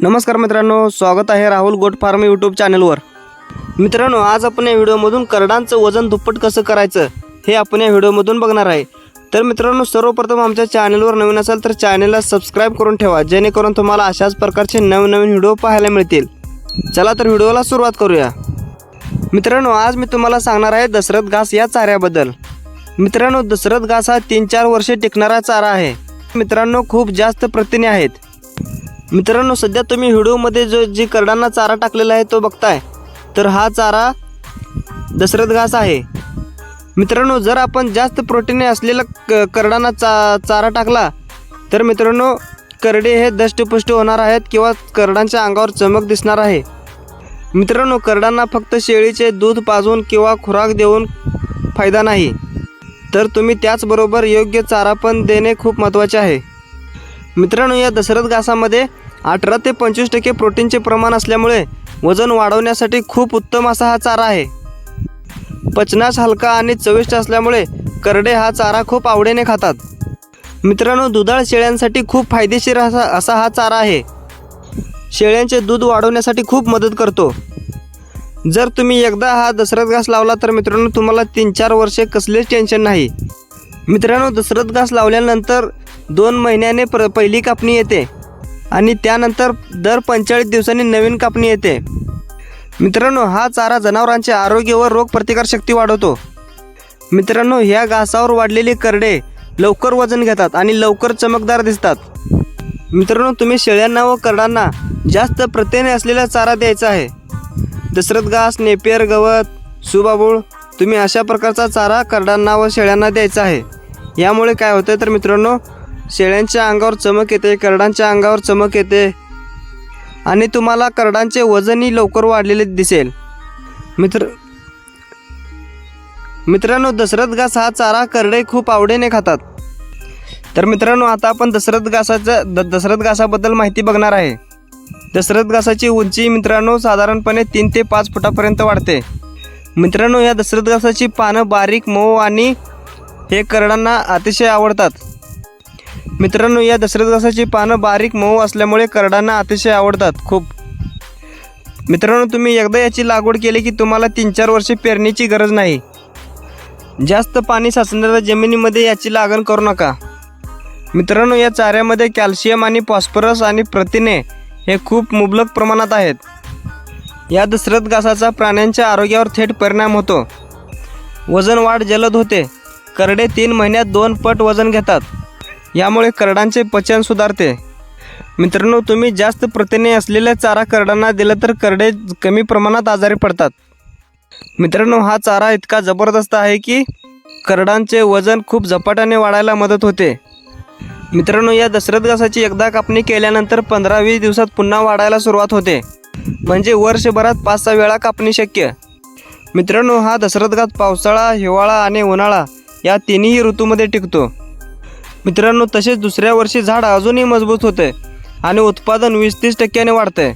नमस्कार मित्रांनो स्वागत आहे राहुल गोट फार्म यूट्यूब चॅनलवर. मित्रांनो आज आपण या व्हिडिओमधून करडांचं वजन दुप्पट कसं करायचं हे आपण या व्हिडिओमधून बघणार आहे. तर मित्रांनो सर्वप्रथम आमच्या चॅनलवर नवीन असाल तर चॅनलला सबस्क्राईब करून ठेवा जेणेकरून तुम्हाला अशाच प्रकारचे नवनवीन व्हिडिओ पाहायला मिळतील. चला तर व्हिडिओला सुरुवात करूया. मित्रांनो आज मी तुम्हाला सांगणार आहे दशरथ घास या चाऱ्याबद्दल. मित्रांनो दशरथ घास हा तीन चार वर्षे टिकणारा चारा आहे. मित्रांनो खूप जास्त प्रथिने आहेत. मित्रांनो सध्या तुम्ही व्हिडिओमध्ये जो जी करडांना चारा टाकलेला आहे तो बघताय. तर हा चारा दशरथ घास आहे. मित्रांनो जर आपण जास्त प्रोटीने असलेला क करडांना चा चारा टाकला तर मित्रांनो करडे हे दष्टपुष्ट होणार आहेत किंवा करडांच्या अंगावर चमक दिसणार आहे. मित्रांनो करडांना फक्त शेळीचे दूध पाजून किंवा खुराक देऊन फायदा नाही. तर तुम्ही त्याचबरोबर योग्य चारा पण देणे खूप महत्त्वाचे आहे. मित्रांनो या दशरथ घासामध्ये अठरा ते पंचवीस टक्के प्रोटीनचे प्रमाण असल्यामुळे वजन वाढवण्यासाठी खूप उत्तम असा हा चारा आहे. पचनास हलका आणि चविष्ट असल्यामुळे करडे हा चारा खूप आवडीने खातात. मित्रांनो दुधाळ शेळ्यांसाठी खूप फायदेशीर असा असा हा चारा आहे. शेळ्यांचे दूध वाढवण्यासाठी खूप मदत करतो. जर तुम्ही एकदा हा दशरथ घास लावला तर मित्रांनो तुम्हाला तीन चार वर्षे कसलेच टेन्शन नाही. मित्रांनो दशरथ घास लावल्यानंतर दोन महिन्याने प्र पहिली कापणी येते. आणि त्यानंतर दर पंचेचाळीस दिवसांनी नवीन कापणी येते. मित्रांनो हा चारा जनावरांचे आरोग्य व रोगप्रतिकारशक्ती वाढवतो. मित्रांनो ह्या घासावर वाढलेली करडे लवकर वजन घेतात आणि लवकर चमकदार दिसतात. मित्रांनो तुम्ही शेळ्यांना व करडांना जास्त प्रथिने असलेला चारा द्यायचा आहे. दशरथ घास नेपियर गवत सुबाबूळ तुम्ही अशा प्रकारचा चारा करडांना व शेळ्यांना द्यायचा आहे. यामुळे काय होतं तर मित्रांनो शेळ्यांच्या अंगावर चमक येते करडांच्या अंगावर चमक येते. आणि तुम्हाला करडांचे वजनही लवकर वाढलेले दिसेल. मित्र मित्रांनो दशरथ घास हा चारा करडे खूप आवडीने खातात. तर मित्रांनो आता आपण दशरथ घासाच्या द दशरथ घासाबद्दल माहिती बघणार आहे. दशरथ घासाची उंची मित्रांनो साधारणपणे तीन ते पाच फुटापर्यंत वाढते. मित्रांनो या दशरथ घासाची पानं बारीक मऊ आणि हे करडांना अतिशय आवडतात. मित्रांनो या दशरथदासाची पानं बारीक मऊ असल्यामुळे करडांना अतिशय आवडतात खूप. मित्रांनो तुम्ही एकदा याची लागवड केली की तुम्हाला तीन चार वर्षे पेरणीची गरज नाही. जास्त पाणी साचणाऱ्या जमिनीमध्ये याची लागण करू नका. मित्रांनो या चाऱ्यामध्ये कॅल्शियम आणि फॉस्फरस आणि प्रथिने हे खूप मुबलक प्रमाणात आहेत. या दशरथ घासाचा प्राण्यांच्या आरोग्यावर थेट परिणाम होतो. वजन वाढ जलद होते. करडे तीन महिन्यात दोन पट वजन घेतात. यामुळे करडांचे पचन सुधारते. मित्रांनो तुम्ही जास्त प्रथिने असलेल्या चारा करडांना दिला तर करडे कमी प्रमाणात आजारी पडतात. मित्रांनो हा चारा इतका जबरदस्त आहे की करडांचे वजन खूप झपाट्याने वाढायला मदत होते. मित्रांनो या दशरथ घासाची एकदा कापणी केल्यानंतर पंधरा वीस दिवसात पुन्हा वाढायला सुरुवात होते. म्हणजे वर्षभरात पाच सहा वेळा कापणी शक्य. मित्रांनो हा दशरथ घास पावसाळा हिवाळा आणि उन्हाळा या तिन्ही ऋतूमध्ये टिकतो. मित्रांनो तसेच दुसऱ्या वर्षी झाड अजूनही मजबूत होते आणि उत्पादन वीस तीस टक्क्याने वाढते.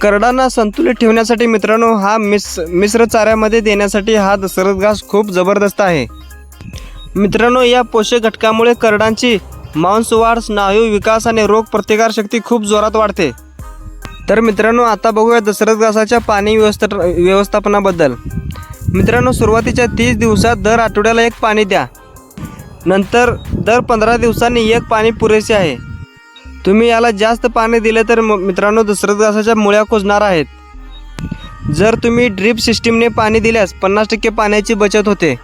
करडांना संतुलित ठेवण्यासाठी मित्रांनो हा मिस मिश्र चाऱ्यामध्ये देण्यासाठी हा दसरत घास खूप जबरदस्त आहे. मित्रांनो या पोषक घटकामुळे करडांची मांसवाढ स्नायू विकास आणि रोग प्रतिकारशक्ती खूप जोरात वाढते. तर मित्रांनो आता बघूया दसरत घासाच्या पाणी व्यवस्था व्यवस्थापनाबद्दल. मित्रांनो सुरुवातीच्या तीस दिवसात दर आठवड्याला एक पाणी द्या. नंतर दर पंधरा दिवसांनी एक पाणी पुरेसे आहे. तुम्ही याला जास्त पाणी दिले तर म- मित्रांनो दुसऱ्या घासाच्या मुळ्या कुजणार आहेत. जर तुम्ही ड्रीप सिस्टीमने पाणी दिल्यास पन्नास टक्के पाण्याची बचत होते.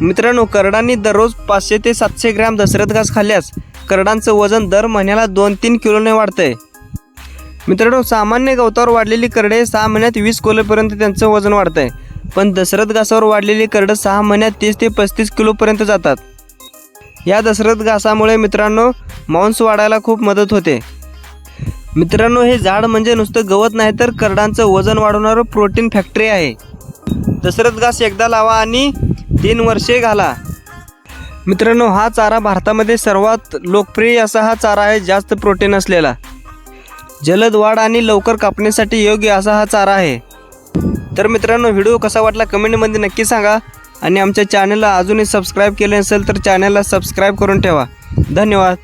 मित्रांनो करडांनी दररोज पाचशे ते सातशे ग्रॅम दशरथ घास खाल्ल्यास करडांचं वजन दर महिन्याला दोन तीन किलोने वाढतंय. मित्रांनो सामान्य गवतावर वाढलेली करडे सहा महिन्यात वीस किलोपर्यंत त्यांचं वजन वाढतंय. पण दशरथ घासावर वाढलेली करडं सहा महिन्यात तीस ते पस्तीस किलोपर्यंत जातात. या दशरथ घासामुळे मित्रांनो मांस वाढायला खूप मदत होते. मित्रांनो हे झाड म्हणजे नुसतं गवत नाही तर करडांचं वजन वाढवणारं प्रोटीन फॅक्टरी आहे. दशरथ घास एकदा लावा आणि तीन वर्षे घाला. मित्रांनो हा चारा भारतामध्ये सर्वात लोकप्रिय असा हा चारा आहे जास्त प्रोटीन असलेला. जलद वाढ आणि लवकर कापण्यासाठी योग्य असा हा चारा आहे. तर मित्रांनो व्हिडिओ कसा वाटला कमेंटमध्ये नक्की सांगा. आणि आमच्या चॅनलला अजूनही सबस्क्राईब केले नसेल तर चॅनलला सबस्क्राईब करून ठेवा. धन्यवाद.